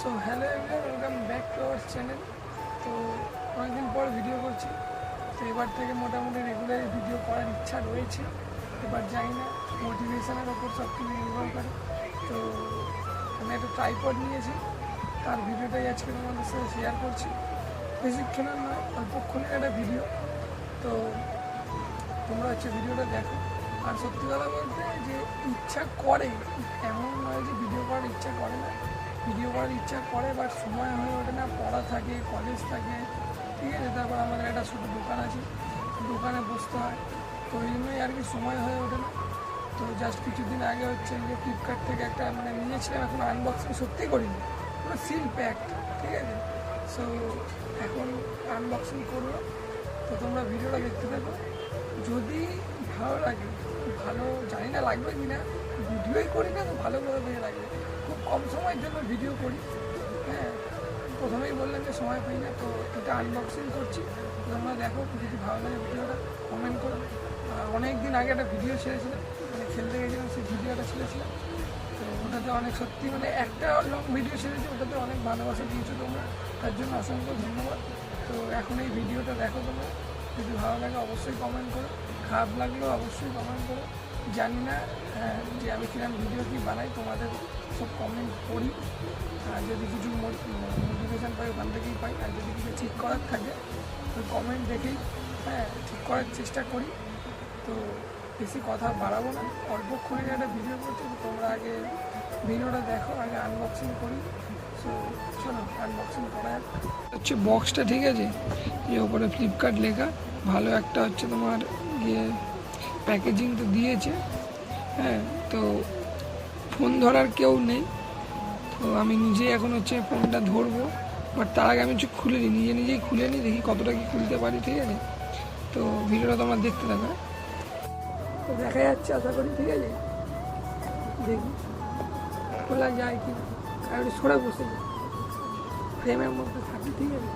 So hello everyone welcome back to our channel তো অনেকদিন পর ভিডিও করছি। তো এবার থেকে মোটামুটি রেগুলারই ভিডিও করার ইচ্ছা রয়েছে। এবার জানি না মোটিভেশনের ওপর সব কিছু নির্ভর করে। তো আমি একটা ট্রাইপড নিয়েছি। তার ভিডিওটাই আজকে তোমাদের সাথে শেয়ার করছি। বেশিক্ষণের নয় অল্পক্ষণের একটা ভিডিও তো তোমরা হচ্ছে ভিডিওটা দেখো। আর সত্যি কথা বলতে যে ইচ্ছা করে, এমন নয় যে ভিডিও করার ইচ্ছা করে না। ভিডিও করার ইচ্ছা করে বাট সময় হয়ে ওঠে না, পড়া থাকে কলেজ থাকে, ঠিক আছে? তারপর আমাদের একটা ছোটো দোকান আছে, দোকানে বসতে হয়। তো ওই জন্যই আর কি সময় হয়ে ওঠে না। তো জাস্ট কিছুদিন আগে হচ্ছে যে ফ্লিপকার্ট থেকে একটা মানে নিয়েছিলাম, এখন আনবক্সিং সত্যিই করিনি। পুরো সিল প্যাক ঠিক আছে? সো এখন আনবক্সিং করব। তো তোমরা ভিডিওটা দেখতে থাকো। যদি ভালো লাগে, ভালো জানি না লাগবে কি না ভিডিওই করি না, তো ভালো করে লাগবে কম সময়ের জন্য ভিডিও করি। হ্যাঁ প্রথমেই বললাম যে সময় পাই না তো এটা আনবক্সিং করছি। তোমরা দেখো যদি ভালো লাগে ভিডিওটা কমেন্ট করো। অনেক দিন আগে একটা ভিডিও ছেড়েছিলাম মানে খেলতে গেছিলাম সেই ভিডিওটা ছেড়েছিলাম। তো ওটাতে অনেক সত্যি মানে একটা লং ভিডিও ছেড়েছি ওটাতে অনেক ভালোবাসা দিয়েছ তোমরা। তার জন্য অসংখ্য ধন্যবাদ। তো এখন এই ভিডিওটা দেখো তোমরা। যদি ভালো লাগে অবশ্যই কমেন্ট করো। খারাপ লাগলেও অবশ্যই কমেন্ট করো। জানি না হ্যাঁ, যে আমি কিরম ভিডিও কি বানাই তোমাদের সব কমেন্ট পড়ি আর যদি কিছু মোটিভেশন পাই ওখান থেকেই পাই। আর যদি কিছু ঠিক করার থাকে, তো কমেন্ট দেখেই হ্যাঁ ঠিক করার চেষ্টা করি। তো বেশি কথা বাড়াবো না। অল্পক্ষণে একটা ভিডিও করছি তো তোমরা আগে ভিডিওটা দেখো, আগে আনবক্সিং করি। সো চলো আনবক্সিং করা হচ্ছে বক্সটা ঠিক আছে? যে ওপরে ফ্লিপকার্ট লেখা। ভালো একটা হচ্ছে তোমার ইয়ে প্যাকেজিং তো দিয়েছে। হ্যাঁ তো ফোন ধরার কেউ নেই। তো আমি নিজেই এখন হচ্ছে ফোনটা ধরবো। বাট তার আগে আমি হচ্ছে খুলে নিই নিজে নিজেই খুলে নিই, দেখি কতটা কি খুলতে পারি, ঠিক আছে? তো ভিডিওটা তোমরা দেখতে থাকো? তো দেখা যাচ্ছে, আশা করি, ঠিক আছে? দেখি, খোলা যায় কি আর সরে বসে যায় ফ্রেমের মধ্যে থাকি, ঠিক আছে?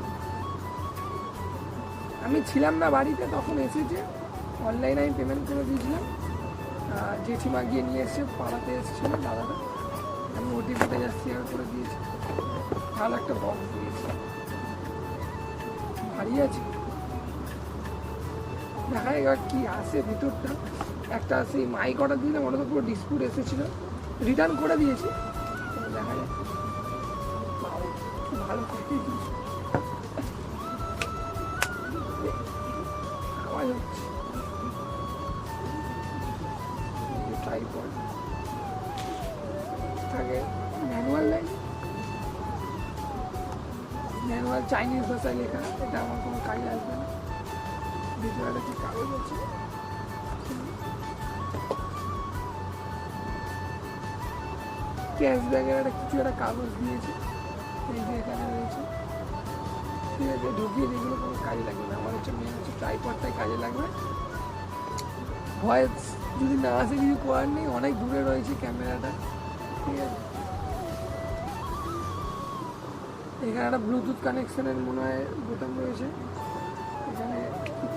আমি ছিলাম না বাড়িতে, তখন এসেছে। অনলাইনে আমি পেমেন্ট করে দিয়েছিলাম। জেঠিমা গিয়ে নিয়ে এসে পাড়াতে এসেছিল, দাদাটা। আমি ওটিপিটা যাচ্ছি শেয়ার করে দিয়েছি। ভালো একটা বক্স দিয়েছি। ভারী আছে। দেখা এবার কি আসে ভিতরটা। একটা সেই মাইক অর্ডার দিলাম ওটা তো পুরো ডিসপুট এসেছিল। রিটার্ন করে দিয়েছি। দেখা যাক। ভালো আওয়াজ হচ্ছে। ম্যানুয়াল চাইনিজ ভাষায় লেখা, এটা আমার কোনো কাজে আসবে না। ভিতরে কি কাগজ আছে ক্যাশ ব্যাগের একটা কিছু একটা কাগজ দিয়েছে, এই যে এখানে রয়েছে। ঠিক আছে, ঢুকিয়ে দিয়ে এগুলো কোনো কাজে লাগবে না। আমার হচ্ছে মেন হচ্ছে ট্রাইপডটাই কাজে লাগবে। ভয়েস যদি না আসে, কিছু করার নেই, অনেক দূরে রয়েছে ক্যামেরাটা ঠিক আছে। এখানে একটা ব্লুটুথ কানেকশনের মনে হয় বোতাম রয়েছে। এখানে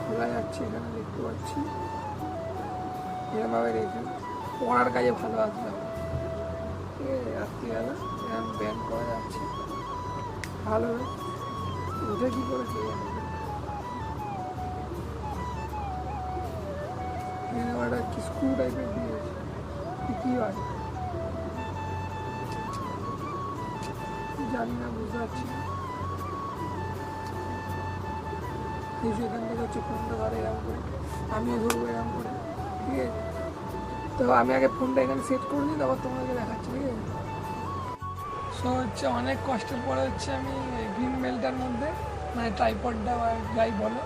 খোলা যাচ্ছে এখানে দেখতে পাচ্ছি। এরকমভাবে রেখে পড়ার কাজে ভালো আসবে আমার। ঠিক আছে রাত্রিবেলা এরকম ব্যান করা যাচ্ছে। ভালো ওটা কি করে কে এখানে একটা স্ক্রু টাইপের দিয়েছে কি হয়? জানি না, বুঝতে পারছি না। যে এখান থেকে হচ্ছে ফোনটা ধরে এরকম করে, আমিও ধরবো এরকম করে, ঠিক আছে? তো আমি আগে ফোনটা এখানে সেট করে নিই, তারপর তোমাকে দেখাচ্ছি, ঠিক আছে? সো হচ্ছে অনেক কষ্টের পরে হচ্ছে আমি গ্রিন মেলটার মধ্যে মানে ট্রাইপডটা বা যাই বলো,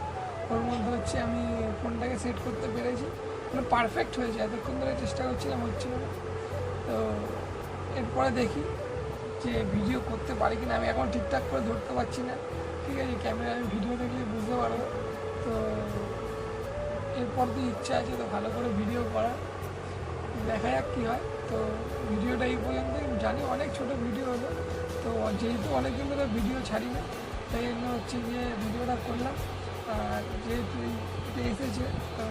ওর মধ্যে হচ্ছে আমি ফোনটাকে সেট করতে পেরেছি। মানে পারফেক্ট হয়েছে, এতক্ষণ ধরে চেষ্টা করছিলাম, হচ্ছিল তো, এরপরে দেখি। যে ভিডিও করতে পারি কিনা, আমি এখন ঠিকঠাক করে ধরতে পারছি না। ঠিক আছে ক্যামেরা আমি ভিডিও দেখলে বুঝতে পারব। তো এরপর তো ইচ্ছা আছে তো ভালো করে ভিডিও করা দেখা যাক কী হয়। তো ভিডিওটা এই পর্যন্ত জানি অনেক ছোট ভিডিও হলো। তো যেহেতু অনেকদিন ধরে ভিডিও ছাড়ি না, তাই জন্য হচ্ছে গিয়ে ভিডিওটা করলাম। আর যেহেতু এটা এসেছে, তো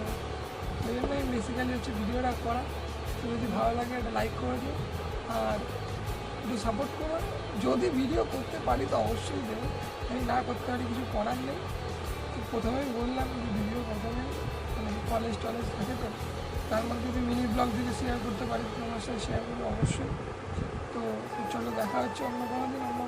সেই জন্যই বেসিক্যালি হচ্ছে ভিডিওটা করা। তো যদি ভালো লাগে, একটা লাইক করে দিও। আর একটু সাপোর্ট করুন। যদি ভিডিও করতে পারি তো অবশ্যই দেবো। আমি না করতে পারি কিছু করার নেই। প্রথমেই বললাম ভিডিও প্রথমে মানে কলেজ টলেজ থাকে তো, তার মধ্যে যদি মিনি ব্লগ যদি শেয়ার করতে পারি তোমার সাথে শেয়ার করব অবশ্যই। তো চলো দেখা হচ্ছে অন্য কোনো দিন, অন্য